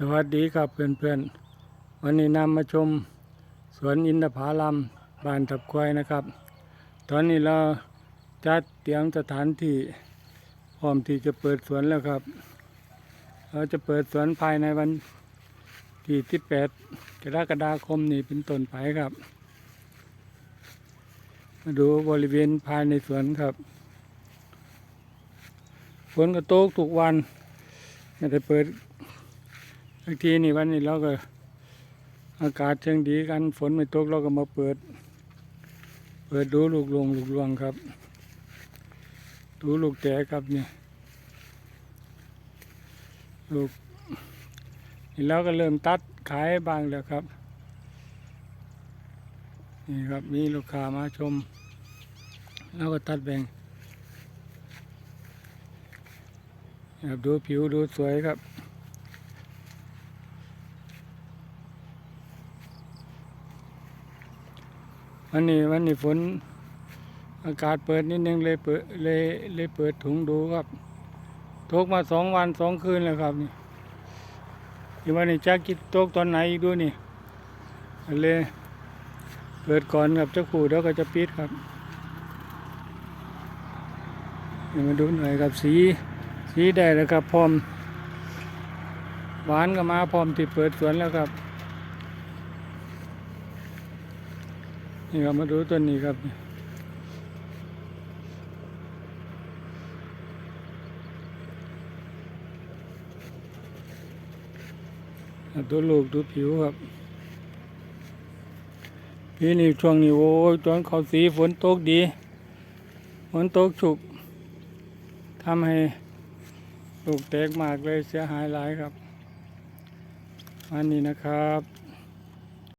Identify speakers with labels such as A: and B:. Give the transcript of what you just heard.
A: สวัสดีครับเพื่อนๆ วันนี้นำมาชมสวนอินทผาลัมบ้านทับควายนะครับ ตอนนี้เราจัดเตรียมสถานที่พร้อมที่จะเปิดสวนแล้วครับ เราจะเปิดสวนภายในวันที่18กรกฎาคมนี้เป็นต้นไปครับ มาดูบริเวณภายในสวนครับฝนก็ตกทุกวันไม่ได้เปิดางทีนี่วันนี้เราก็ อากาศเชิงดีกันฝนไม่ตกเราก็มาเปิด เปิดดูลูกลวงลูกลวงครับ ดูลูกแตะครับเนี่ยลูกนี่เราก็เริ่มตัดขายบ้างแล้วครับ นี่ครับมีลูกค้ามาชมเราก็ตัดแบ่งครับดูผิวดูสวยครับ วันนี้วันนี้ฝนอากาศเปิดนิดนึงเลยเปิดเลยเลยเปิดถุงดูครับตกมาสองวันสองคืนแล้วครับนี่ที่วันนี้จะกินตกตอนไหนอีกดูนี่เลยเปิดก่อนครับเจ้าขู่เดี๋ยวก็จะปิดครับมาดูหน่อยครับสีสีได้แล้วครับพร้อมหวานก็มาพร้อมที่เปิดสวนแล้วครับ นี่ครับมาดูต้นนี้ครับ ดูลูกดูผิวครับพี่นี่ช่วงนี้โอ้ยตอนเขาสีฝนตกดี ฝนตกฉุกทำให้ลูกแตกมากเลยเสียหายหลายครับ อันนี้นะครับ